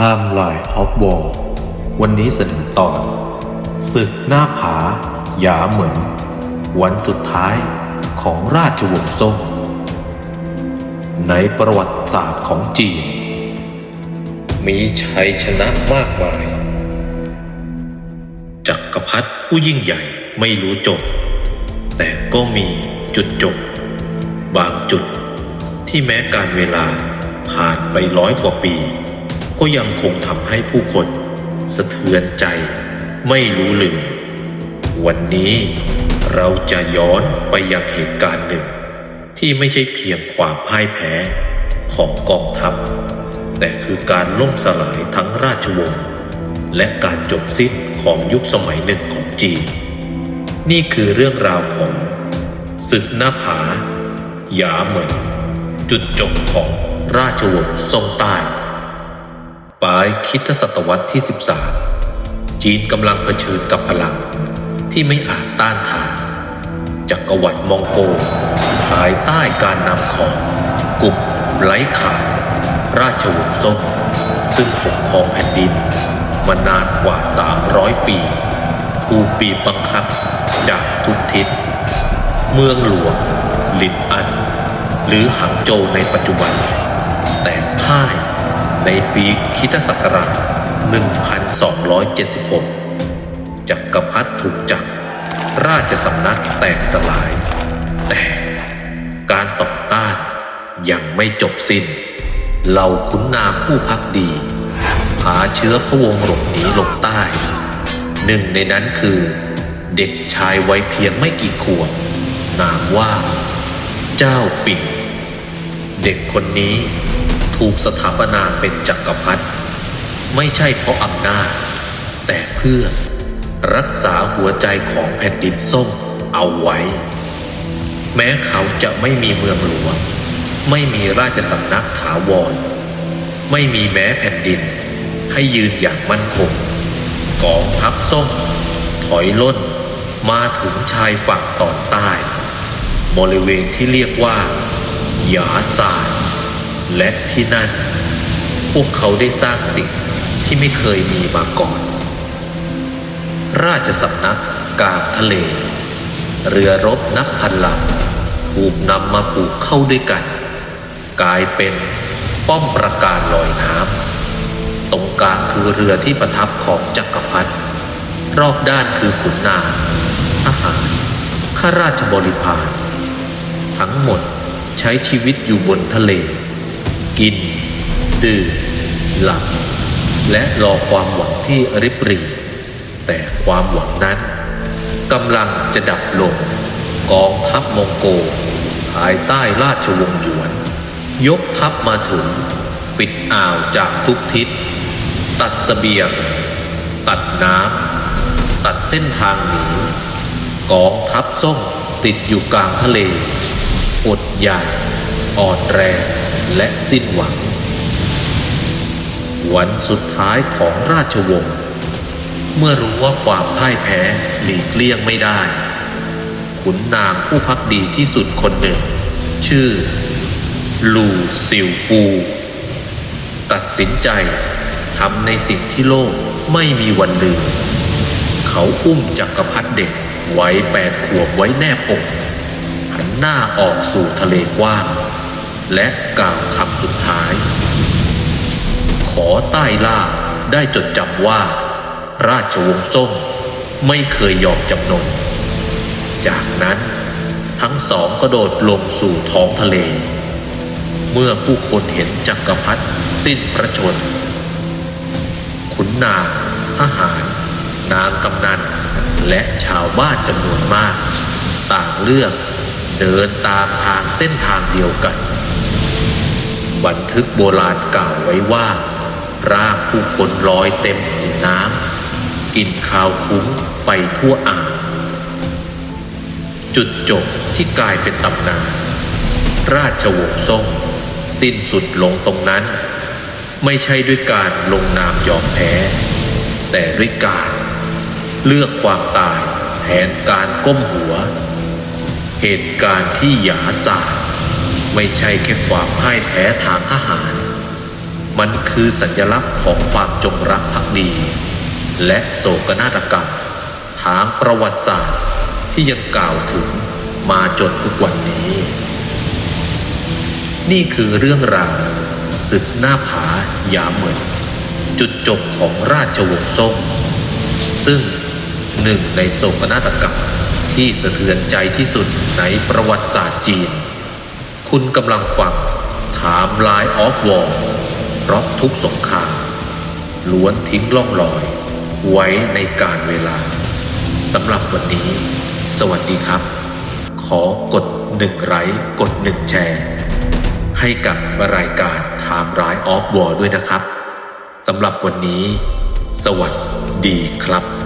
ข้ามลายฮอปวอลวันนี้เสนอตอนศึกหน้าผาหยาเหมือน วันสุดท้ายของราชวงศ์ซ่งในประวัติศาสตร์ของจีน มีชัยชนะมากมาย จักรพรรดิผู้ยิ่งใหญ่ไม่รู้จบ แต่ก็มีจุดจบ บางจุดที่แม้การเวลาผ่านไปร้อยกว่าปี ก็ยังคงทำให้ผู้คน สะเทือนใจไม่รู้ลืม วันนี้เราจะย้อนไปยังเหตุการณ์หนึ่ง ที่ไม่ใช่เพียงความพ่ายแพ้ของกองทัพ แต่คือการล่มสลายทั้งราชวงศ์และการจบสิ้นของยุคสมัยหนึ่งของจีน นี่คือเรื่องราวของศึกหน้าผาหยาเหมือนจุดจบของราชวงศ์ซ่งใต้ ลายคิดศตวรรษที่ 13 จีนกำลังเผชิญกับพลังที่ไม่อาจต้านทานจักรวรรดิมองโกภายใต้การนำของกลุ่มไร้ขานราชวงศ์ซ่งซึ่งปกครองแผ่นดินมานานกว่า 300 ปีถูกบีบบังคับจากทุกทิศ เมืองหลวงลินอัน หรือหังโจวในปัจจุบัน แต่พ่าย ในปีคิตศักราช 1276 จักรพรรดิถูกจับราชสำนักแตกสลาย แต่การต่อต้านยังไม่จบสิ้น เหล่าขุนนางผู้พักดี หาเชื้อพระวงศ์หลบหนีลงใต้ หนึ่งในนั้นคือเด็กชายวัยเพียงไม่กี่ขวบนามว่า เจ้าปิ่นเด็กคนนี้ ถูกสถาปนาเป็นจักรพรรดิไม่ใช่เพราะอำนาจ แต่เพื่อรักษาหัวใจของแผ่นดินส้มเอาไว้ แม้เขาจะไม่มีเมืองหลวง ไม่มีราชสำนักถาวร ไม่มีแม้แผ่นดิน ให้ยืนอย่างมั่นคงกองทัพส้ม ถอยล่นมาถึงชายฝั่งตอนใต้ บริเวณที่เรียกว่า หยาซาน และที่นั่น พวกเขาได้สร้างสิ่งที่ไม่เคยมีมาก่อน ราชสำนักกลางทะเล เรือรบนับพันลำถูกนำมาปลูกเข้าด้วยกัน กลายเป็นป้อมประการลอยน้ำตรงกลางคือเรือที่ประทับของจักรพรรดิรอบด้านคือขุนนางทหารข้าราชบริพารทั้งหมดใช้ชีวิตอยู่บนทะเล กิน ดื่มหลับ และรอความหวังที่ริบรีแต่ความหวังนั้นกำลังจะดับลง กองทัพมองโกภายใต้ราชวงศ์หยวน ยกทัพมาถึง ปิดอ่าวจากทุกทิศ ตัดเสบียง ตัดน้ำตัดเส้นทางหนีกองทัพส้มติดอยู่กลางทะเล อดอยากอ่อนแรง และสิ้นหวัง วันสุดท้ายของราชวงศ์เมื่อรู้ว่าความพ่ายแพ้หลีกเลี่ยงไม่ได้ ขุนนางผู้พักดีที่สุดคนหนึ่ง ชื่อ ลูซิวปูตัดสินใจทำในสิ่งที่โลกไม่มีวันลืม เขาอุ้มจักรพรรดิเด็กไว้แปดขวบไว้แนบอกหันหน้าออกสู่ทะเลกว้าง และกล่าวคำสุดท้าย ขอใต้ล่าได้จดจำว่า ราชวงศ์ส้มไม่เคยยอมจำนน จากนั้นทั้งสองกระโดดลงสู่ท้องทะเล เมื่อผู้คนเห็นจักรพรรดิสิ้นพระชน ขุนนางทหาร นางกำนัน และชาวบ้านจำนวนมาก ต่างเลือกเดินตามทางเส้นทางเดียวกัน บันทึกโบราณกล่าวไว้ว่า ร่างผู้คนลอยเต็มผืนน้ำกลิ่นคาวคุ้งไปทั่วอ่างจุดจบที่กลายเป็นตำนานราชวงศ์ซ่งสิ้นสุดลงตรงนั้น ไม่ใช่ด้วยการลงนามยอมแพ้ แต่ด้วยการเลือกความตายแทนการก้มหัว เหตุการณ์ที่หยาศาสตร์ ไม่ใช่แค่ความพ่ายแพ้ทางทหาร มันคือสัญลักษณ์ของความจงรักภักดี และโศกนาฏกรรมทางประวัติศาสตร์ที่ยังกล่าวถึงมาจนทุกวันนี้ นี่คือเรื่องราวศึกหน้าผายามเหมือนจุดจบของราชวงศ์ซ่งซึ่งหนึ่งในโศกนาฏกรรมที่สะเทือนใจที่สุดในประวัติศาสตร์จีน คุณกำลังฟังถามลายออฟวอร์เพราะทุกสงครามล้วนทิ้งล่องรอย ไว้ในการเวลาสำหรับวันนี้ สวัสดีครับ ขอกดหนึ่งไลค์กดหนึ่งแชร์ ให้กับรายการถามร้ายออฟวอร์ด้วยนะครับสำหรับวันนี้ สวัสดีครับ